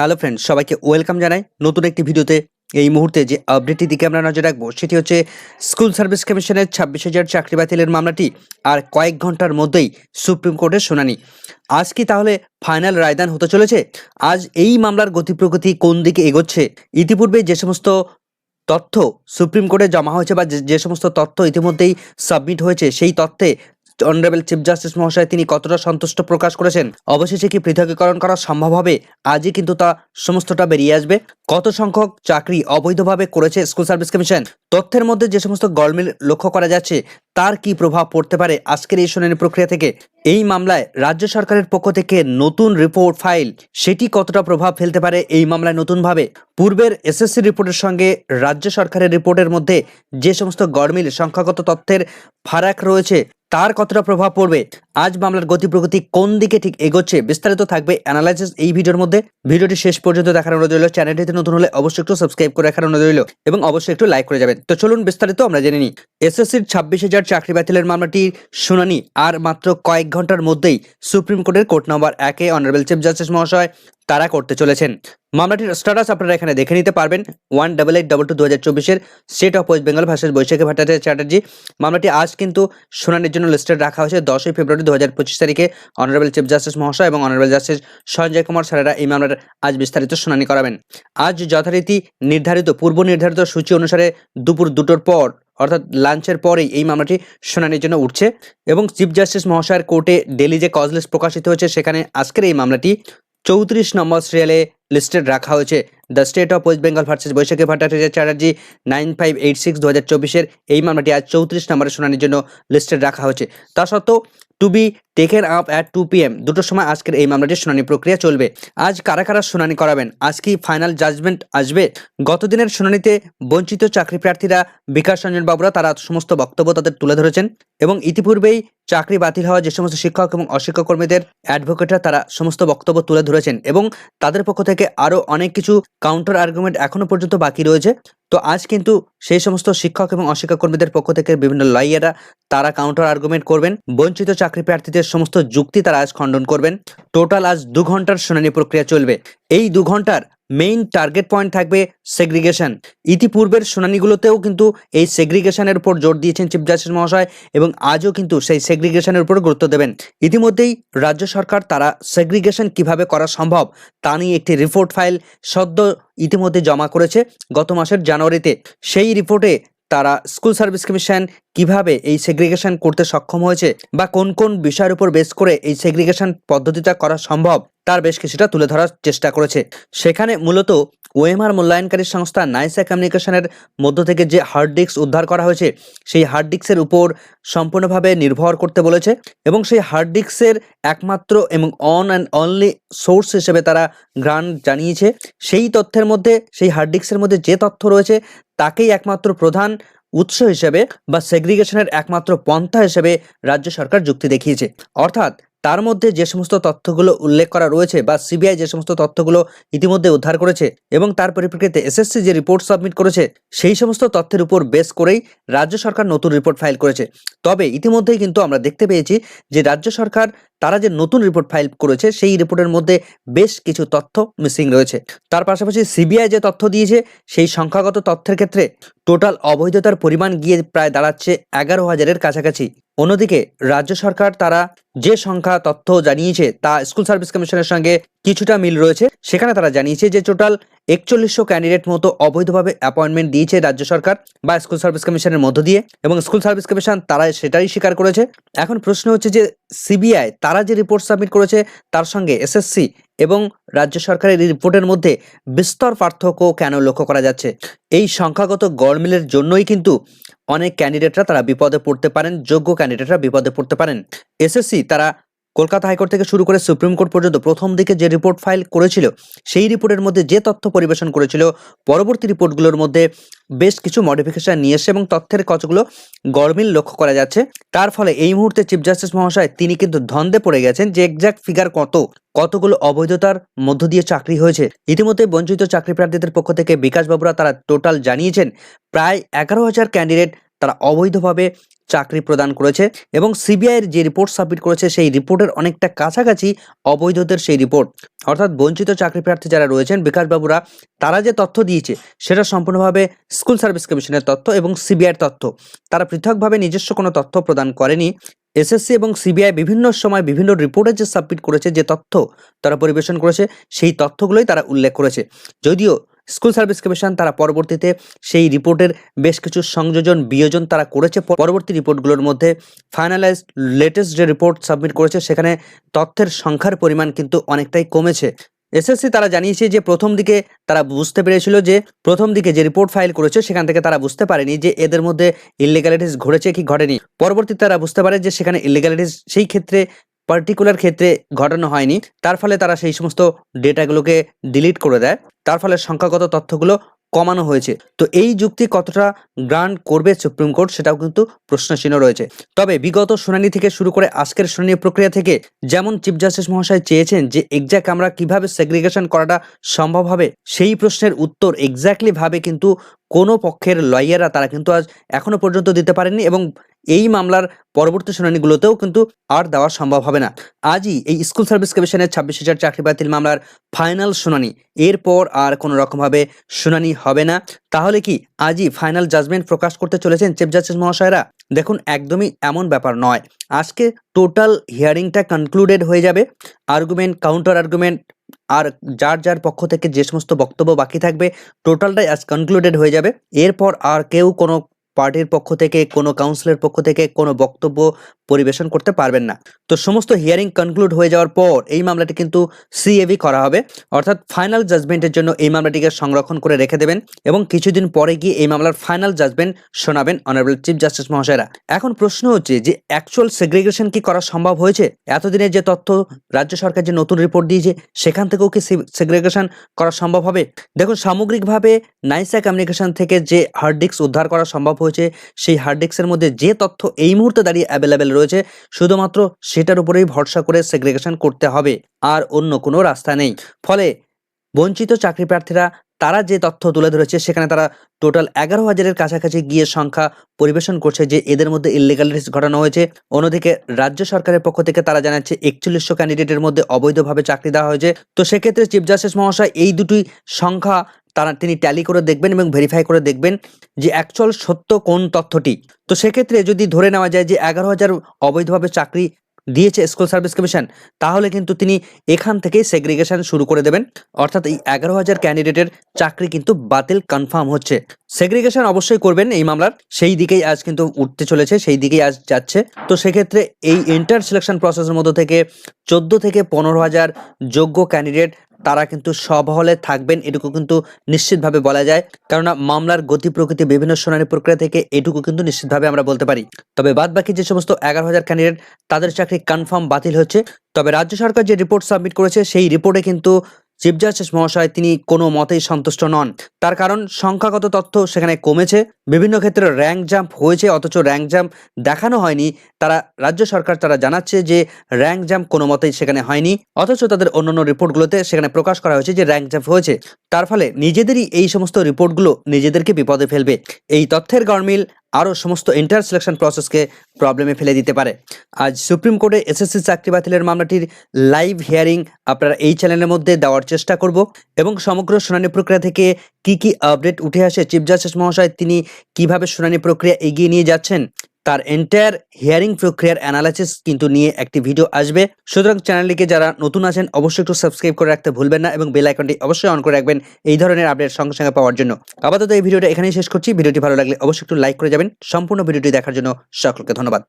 Hello friends সবাইকে welcome জানাই নতুন একটি ভিডিওতে। এই মুহূর্তে যে আপডেটটি দিকে আমরা নজর রাখব, সেটি হচ্ছে স্কুল সার্ভিস কমিশনের ছাব্বিশ হাজার চাকরি বাতিলের মামলাটি আর কয়েক ঘণ্টার মধ্যেই সুপ্রিম কোর্টের শুনানি। আজ কি তাহলে ফাইনাল রায়দান হতে চলেছে? আজ এই মামলার গতি প্রগতি কোন দিকে এগোচ্ছে? ইতিপূর্বে যে সমস্ত তথ্য সুপ্রিম কোর্টে জমা হয়েছে বা যে- সমস্ত তথ্য ইতিমধ্যেই সাবমিট হয়েছে, সেই তথ্যে অনারেবল চিফ জাস্টিস মহাশয়, তিনি কতটা সন্তুষ্ট প্রকাশ করেছেন? অবশেষে কি পৃথকীকরণ করা সম্ভব হবে? আজই কিন্তু তা সমস্তটা বেরিয়ে আসবে। কত সংখ্যক চাকরি অবৈধভাবে করেছে স্কুল সার্ভিস কমিশন? তথ্যের মধ্যে যে সমস্ত গলমিল লক্ষ্য করা যাচ্ছে, তার কি প্রভাব পড়তে পারে আজকের এই শুনানি প্রক্রিয়া থেকে? এই মামলায় রাজ্য সরকারের পক্ষ থেকে নতুন রিপোর্ট ফাইল, সেটি কতটা প্রভাব ফেলতে পারে এই মামলায় নতুনভাবে? পূর্বের এসএসসি রিপোর্টের সঙ্গে রাজ্য সরকারের রিপোর্টের মধ্যে যে সমস্ত গরমিল সংখ্যাগত তথ্যের ফারাক রয়েছে তার কতটা প্রভাব পড়বে? আজ মামলার গতি প্রগতি কোন দিকে ঠিক এগোচ্ছে বিস্তারিত থাকবে অ্যানালাইসিস এই ভিডিওর মধ্যে। ভিডিওটি শেষ পর্যন্ত দেখার অনুরোধ রইল। চ্যানেলটিতে নতুন হলে অবশ্যই একটু সাবস্ক্রাইব করে রাখার অনুরোধ রইল এবং অবশ্যই একটু লাইক করে যাবেন। তো চলুন বিস্তারিত আমরা জেনে নিই। এসএসসির ছাব্বিশ হাজার চাকরি বাতিলের মামলাটির শুনানি, আর মাত্র কয়েক ঘণ্টার মধ্যেই সুপ্রিম কোর্টের কোর্ট নম্বর একে অনারেবল চিফ জাস্টিস মহাশয় তারা করতে চলেছেন। মামলাটির স্ট্যাটাস আপনারা এখানে দেখে নিতে পারবেন। One double eight double two দু হাজার চব্বিশের state of West Bengal versus Baishakhi Bhattacharya Chatterjee. মামলাটি আজ কিন্তু শুনানির জন্য লিস্টেড রাখা হয়েছে। দশই ফেব্রুয়ারি দু হাজার পঁচিশ তারিখে অনারেবল চিফ জাস্টিস মহাশয় এবং অনারেবল জাস্টিস সঞ্জয় কুমার স্যারেরা এই মামলার আজ বিস্তারিত শুনানি করাবেন। আজ যথারীতি নির্ধারিত, পূর্ব নির্ধারিত সূচি অনুসারে দুপুর দুটোর পর, অর্থাৎ লাঞ্চের পরেই এই মামলাটি শুনানির জন্য উঠছে এবং চিফ জাস্টিস মহাশয়ের কোর্টে ডেলি যে কজ লিস্ট প্রকাশিত হয়েছে, সেখানে আজকের এই মামলাটি চৌত্রিশ নম্বর সিরিয়ালে লিস্টেড রাখা হয়েছে। The state of West Bengal versus Baishakhi Bhattacharya Chatterjee nine five eight six দু হাজার চব্বিশের এই মামলাটি আজ চৌত্রিশ নম্বরের শুনানির জন্য লিস্টেড রাখা হয়েছে। তা সত্ত্বেও to be taken up at two P M দুটোর সময় আজকের এই মামলাটির শুনানি প্রক্রিয়া চলবে। আজ কারা কারা শুনানি করাবেন? আজ কি ফাইনাল জাজমেন্ট আসবে? গতদিনের শুনানিতে বঞ্চিত চাকরি প্রার্থীরা বিকাশ রঞ্জন বাবুরা, তারা সমস্ত বক্তব্য তাদের তুলে ধরেছেন এবং ইতিপূর্বেই চাকরি বাতিল হওয়া যে সমস্ত শিক্ষক এবং অশিক্ষক কর্মীদের অ্যাডভোকেটরা তারা সমস্ত বক্তব্য তুলে ধরেছেন এবং তাদের পক্ষ থেকে আরও অনেক কিছু কাউন্টার আর্গুমেন্ট এখনও পর্যন্ত বাকি রয়েছে। তো আজ কিন্তু সেই সমস্ত শিক্ষক এবং অশিক্ষক কর্মীদের পক্ষ থেকে বিভিন্ন লয়াররা তারা কাউন্টার আর্গুমেন্ট করবেন। বঞ্চিত চাকরি প্রার্থীদের সমস্ত যুক্তি তারা আজ খণ্ডন করবেন। টোটাল আজ দু ঘণ্টার শুনানি প্রক্রিয়া চলবে। এই দু ঘণ্টার মেইন টার্গেট পয়েন্ট থাকবে সেগ্রিগেশন ইতিপূর্বের শুনানিগুলোতেও কিন্তু এই সেগ্রিগেশনের উপর জোর দিয়েছেন চিফ জাস্টিস মহাশয় এবং আজও কিন্তু সেই সেগ্রিগেশনের উপর গুরুত্ব দেবেন। ইতিমধ্যেই রাজ্য সরকার তারা সেগ্রিগেশন কীভাবে করা সম্ভব তা নিয়ে একটি রিপোর্ট ফাইল সদ্য ইতিমধ্যে জমা করেছে গত মাসের জানুয়ারিতে। সেই রিপোর্টে তারা স্কুল সার্ভিস কমিশন কীভাবে এই সেগ্রিগেশন করতে সক্ষম হয়েছে বা কোন কোন বিষয়ের উপর বেস করে এই সেগ্রিগেশন পদ্ধতিটা করা সম্ভব, তার বেশ কিছুটা তুলে ধরার চেষ্টা করেছে। সেখানে মূলত ওএমআর মূল্যায়নকারী সংস্থা নাইসা কমিউনিকেশনের মধ্য থেকে যে হার্ড ডিস্ক উদ্ধার করা হয়েছে, সেই হার্ড ডিস্কের উপর সম্পূর্ণভাবে নির্ভর করতে বলেছে এবং সেই হার্ড ডিস্কের একমাত্র এবং অন অ্যান্ড অনলি সোর্স হিসেবে তারা গ্রান্ট জানিয়েছে। সেই তথ্যের মধ্যে, সেই হার্ড ডিস্কের মধ্যে যে তথ্য রয়েছে তাকেই একমাত্র প্রধান উৎস হিসেবে বা সেগ্রিগেশনের একমাত্র পন্থা হিসেবে রাজ্য সরকার যুক্তি দেখিয়েছে। অর্থাৎ তার মধ্যে যে সমস্ত তথ্যগুলো উল্লেখ করা রয়েছে বা সিবিআই যে সমস্ত তথ্যগুলো ইতিমধ্যে উদ্ধার করেছে এবং তার পরিপ্রেক্ষিতে এসএসসি যে রিপোর্ট সাবমিট করেছে, সেই সমস্ত তথ্যের উপর বেস করেই রাজ্য সরকার নতুন রিপোর্ট ফাইল করেছে। তবে ইতিমধ্যেই কিন্তু আমরা দেখতে পেয়েছি যে রাজ্য সরকার তারা যে নতুন রিপোর্ট ফাইল করেছে, সেই রিপোর্টের মধ্যে বেশ কিছু তথ্য মিসিং রয়েছে। তার পাশাপাশি সিবিআই যে তথ্য দিয়েছে, সেই সংখ্যাগত তথ্যের ক্ষেত্রে টোটাল অবৈধতার পরিমাণ গিয়ে প্রায় দাঁড়াচ্ছে এগারো হাজারের কাছাকাছি। অন্যদিকে রাজ্য সরকার তারা যে সংখ্যা তথ্য জানিয়েছে, তা স্কুল সার্ভিস কমিশনের সঙ্গে কিছুটা মিল রয়েছে। সেখানে তারা জানিয়েছে যে টোটাল একচল্লিশশো ক্যান্ডিডেট মতো অবৈধভাবে অ্যাপয়েন্টমেন্ট দিয়েছে রাজ্য সরকার বা স্কুল সার্ভিস কমিশনের মধ্য দিয়ে এবং স্কুল সার্ভিস কমিশন তারা সেটাই স্বীকার করেছে। এখন প্রশ্ন হচ্ছে যে সিবিআই তারা যে রিপোর্ট সাবমিট করেছে তার সঙ্গে এসএসসি এবং রাজ্য সরকারের রিপোর্টের মধ্যে বিস্তর পার্থক্য কেন লক্ষ্য করা যাচ্ছে? এই সংখ্যাগত গড়মিলের জন্যই কিন্তু অনেক ক্যান্ডিডেটরা তারা বিপদে পড়তে পারেন, যোগ্য ক্যান্ডিডেটরা বিপদে পড়তে পারেন। এসএসসি তারা কলকাতা হাইকোর্ট থেকে শুরু করে সুপ্রিম কোর্ট পর্যন্ত প্রথম দিকে যে রিপোর্ট ফাইল করেছিল, সেই রিপোর্টের মধ্যে যে তথ্য পরিবেশন করেছিল, পরবর্তী রিপোর্টগুলোর মধ্যে বেশ কিছু মডিফিকেশন নিয়ে এসে এবং তথ্যের কতগুলো গরমিল লক্ষ্য করা যাচ্ছে। তার ফলে এই মুহূর্তে চিফ জাস্টিস মহাশয় তিনি কিন্তু ধন্দে পড়ে গেছেন যে এক্সাক্ট ফিগার কত, কতগুলো অবৈধতার মধ্য দিয়ে চাকরি হয়েছে। ইতিমধ্যে বঞ্চিত চাকরি প্রার্থীদের পক্ষ থেকে বিকাশ বাবুরা তারা টোটাল জানিয়েছেন, প্রায় এগারো হাজার ক্যান্ডিডেট তারা অবৈধভাবে চাকরি প্রদান করেছে এবং সিবিআইয়ের যে রিপোর্ট সাবমিট করেছে, সেই রিপোর্টের অনেকটা কাছাকাছি অবৈধদের সেই রিপোর্ট অর্থাৎ বঞ্চিত চাকরি প্রার্থী যারা রয়েছেন বিকাশবাবুরা তারা যে তথ্য দিয়েছে, সেটা সম্পূর্ণভাবে স্কুল সার্ভিস কমিশনের তথ্য এবং সিবিআইয়ের তথ্য। তারা পৃথকভাবে নিজস্ব কোনো তথ্য প্রদান করেনি। এসএসসি এবং সিবিআই বিভিন্ন সময় বিভিন্ন রিপোর্টে যে সাবমিট করেছে, যে তথ্য তারা পরিবেশন করেছে, সেই তথ্যগুলোই তারা উল্লেখ করেছে। যদিও স্কুল সার্ভিস কমিশন, তারা পরবর্তীতে সেই রিপোর্টের বেশ কিছু সংযোজন, বিয়োজন তারা করেছে। পরবর্তী রিপোর্টগুলোর মধ্যে ফাইনালাইজ লেটেস্ট যে রিপোর্ট সাবমিট করেছে, সেখানে তথ্যের সংখ্যার পরিমাণ কিন্তু অনেকটাই কমেছে। এসএসসি তারা জানিয়েছে যে প্রথম দিকে তারা বুঝতে পেরেছিল যে প্রথম দিকে যে রিপোর্ট ফাইল করেছে, সেখান থেকে তারা বুঝতে পারেনি যে এদের মধ্যে ইলিগালিটিস ঘটেছে কি ঘটেনি। পরবর্তীতে তারা বুঝতে পারে যে সেখানে ইলিগালিটিস সেই ক্ষেত্রে পার্টিকুলার ক্ষেত্রে ঘটানো হয়নি, তার ফলে তারা সেই সমস্ত ডেটাগুলোকে ডিলিট করে দেয়, তার ফলে সংখ্যাগত তথ্যগুলো কমানো হয়েছে। তো এই যুক্তি কতটা গ্রান্ট করবে সুপ্রিম কোর্ট সেটাও কিন্তু প্রশ্নচিহ্ন রয়েছে। তবে বিগত শুনানি থেকে শুরু করে আজকের শুনানি প্রক্রিয়া থেকে যেমন চিফ জাস্টিস মহাশয় চেয়েছেন যে এক্স্যাক্ট আমরা কীভাবে সেগ্রিগেশন করাটা সম্ভব হবে, সেই প্রশ্নের উত্তর এক্স্যাক্টলি ভাবে কিন্তু কোনো পক্ষের লয়াররা তারা কিন্তু আজ এখনও পর্যন্ত দিতে পারেনি এবং এই মামলার পরবর্তী শুনানিগুলোতেও কিন্তু আর দেওয়া সম্ভব হবে না। আজই এই স্কুল সার্ভিস কমিশনের ছাব্বিশ হাজার চাকরি বাতিল মামলার ফাইনাল শুনানি। এরপর আর কোনো রকমভাবে শুনানি হবে না। তাহলে কি আজই ফাইনাল জাজমেন্ট প্রকাশ করতে চলেছেন চিফ জাস্টিস মহাশয়রা? দেখুন, একদমই এমন ব্যাপার নয়। আজকে টোটাল হিয়ারিংটা কনক্লুডেড হয়ে যাবে। আর্গুমেন্ট, কাউন্টার আর্গুমেন্ট আর যার যার পক্ষ থেকে যে সমস্ত বক্তব্য বাকি থাকবে, টোটালটাই আজ কনক্লুডেড হয়ে যাবে। এরপর আর কেউ কোনো পার্টির পক্ষ থেকে, কোনো কাউন্সিলের পক্ষ থেকে কোনো বক্তব্য পরিবেশন করতে পারবেন না। তো সমস্ত হিয়ারিং কনক্লুড হয়ে যাওয়ার পর এই মামলাটি কিন্তু সিএভি করা হবে। অর্থাৎ ফাইনাল জাজমেন্টের জন্য এই মামলাটিকে সংরক্ষণ করে রেখে দেবেন এবং কিছুদিন পরে গিয়ে এই মামলার ফাইনাল জাজমেন্ট শোনাবেন অনারেবল চিফ জাস্টিস মহাশয়রা। এখন প্রশ্ন হচ্ছে যে অ্যাকচুয়াল সেগ্রিগেশন কি করা সম্ভব হয়েছে? এতদিনের যে তথ্য রাজ্য সরকার যে নতুন রিপোর্ট দিয়েছে, সেখান থেকেও কি সেগ্রিগেশন করা সম্ভব হবে? দেখুন, সামগ্রিকভাবে নাইসা কমিউনিকেশন থেকে যে হার্ড ডিস্ক উদ্ধার করা সম্ভব হয়েছে সেই হার্ড ডিস্কের মধ্যে যে তথ্য এই মুহূর্তে দাঁড়িয়ে অ্যাভেলেবেল রয়েছে, শুধুমাত্র সেটার উপরেই ভরসা করে সেগ্রিগেশন করতে হবে, আর অন্য কোনো রাস্তা নেই। ফলে, বঞ্চিত চাকরি প্রার্থীরা তারা যে তথ্য তুলে ধরেছে, সেখানে তারা টোটাল এগারো হাজারের কাছাকাছি গিয়ে সংখ্যা পরিবেশন করছে যে এদের মধ্যে ইলিগালিটিস ঘটানো হয়েছে। অন্যদিকে রাজ্য সরকারের পক্ষ থেকে তারা জানাচ্ছে, একচল্লিশশো ক্যান্ডিডেটের মধ্যে অবৈধভাবে চাকরি দেওয়া হয়েছে। তো সেক্ষেত্রে চিফ জাস্টিস মহাশয়, এই দুটি সংখ্যা তারা, তিনি ট্যালি করে দেখবেন এবং ভেরিফাই করে দেখবেন যে অ্যাকচুয়াল সত্য কোন তথ্যটি। তো সেক্ষেত্রে যদি ধরে নেওয়া যায় যে এগারো হাজার অবৈধভাবে চাকরি দিয়েছে স্কুল সার্ভিস কমিশন, তাহলে কিন্তু তিনি এখান থেকেই সেগ্রিগেশন শুরু করে দেবেন। অর্থাৎ এই এগারো হাজার ক্যান্ডিডেটের চাকরি কিন্তু বাতিল কনফার্ম হচ্ছে। সেগ্রিগেশন অবশ্যই করবেন এই মামলার। সেই দিকেই আজ কিন্তু উঠতে চলেছে, সেই দিকেই আজ যাচ্ছে। তো সেক্ষেত্রে এই ইন্টার সিলেকশন প্রসেসের মধ্যে থেকে চোদ্দ থেকে পনেরো হাজার যোগ্য ক্যান্ডিডেট তারা কিন্তু সব হলে থাকবেন, এটুকু কিন্তু নিশ্চিতভাবে বলা যায়। কেননা মামলার গতি প্রকৃতি বিভিন্ন শুনানি প্রক্রিয়া থেকে এটুকু কিন্তু নিশ্চিতভাবে আমরা বলতে পারি। তবে বাদ বাকি যে সমস্ত এগারো হাজার ক্যান্ডিডেট তাদের চাকরি কনফার্ম বাতিল হচ্ছে। তবে রাজ্য সরকার যে রিপোর্ট সাবমিট করেছে, সেই রিপোর্টে কিন্তু চিফ জাস্টিস মহাশয় তিনি কোনো মতেই সন্তুষ্ট নন। তার কারণ, সংখ্যাগত তথ্য সেখানে কমেছে, বিভিন্ন ক্ষেত্রে র্যাঙ্ক জাম্প হয়েছে, অথচ র্যাঙ্ক জাম্প দেখানো হয়নি। তারা, রাজ্য সরকার তারা জানাচ্ছে যে র্যাঙ্ক জাম্প কোনো মতেই সেখানে হয়নি, অথচ তাদের অন্যান্য রিপোর্টগুলোতে সেখানে প্রকাশ করা হয়েছে যে র্যাঙ্ক জাম্প হয়েছে। তার ফলে নিজেদেরই এই সমস্ত রিপোর্টগুলো নিজেদেরকে বিপদে ফেলবে। এই তথ্যের গরমিল আরও সমস্ত ইন্টার সিলেকশন প্রসেসকে প্রবলেমে ফেলে দিতে পারে। আজ সুপ্রিম কোর্টে এসএসসি চাকরি বাতিলের মামলাটির লাইভ হিয়ারিং আপনারা এই চ্যানেলের মধ্যে দেওয়ার চেষ্টা করব এবং সমগ্র শুনানি প্রক্রিয়া থেকে কি কি আপডেট উঠে আসে চিফ জাস্টিস মহাশয় তিনি কীভাবে শুনানি প্রক্রিয়া এগিয়ে নিয়ে যাচ্ছেন তার এন্টায়ার হিয়ারিং প্রক্রিয়ার অ্যানালাইসিস কিন্তু নিয়ে একটি ভিডিও আসবে। সুতরাং চ্যানেলটিকে যারা নতুন আছেন, অবশ্যই একটু সাবস্ক্রাইব করে রাখতে ভুলবেন না এবং বেল আইকনটি অবশ্যই অন করে রাখবেন এই ধরনের আপডেট সঙ্গে সঙ্গে পাওয়ার জন্য। আপাতত এই ভিডিওটা এখানেই শেষ করছি। ভিডিওটি ভালো লাগলে অবশ্যই একটু লাইক করে যাবেন। সম্পূর্ণ ভিডিওটি দেখার জন্য সকলকে ধন্যবাদ।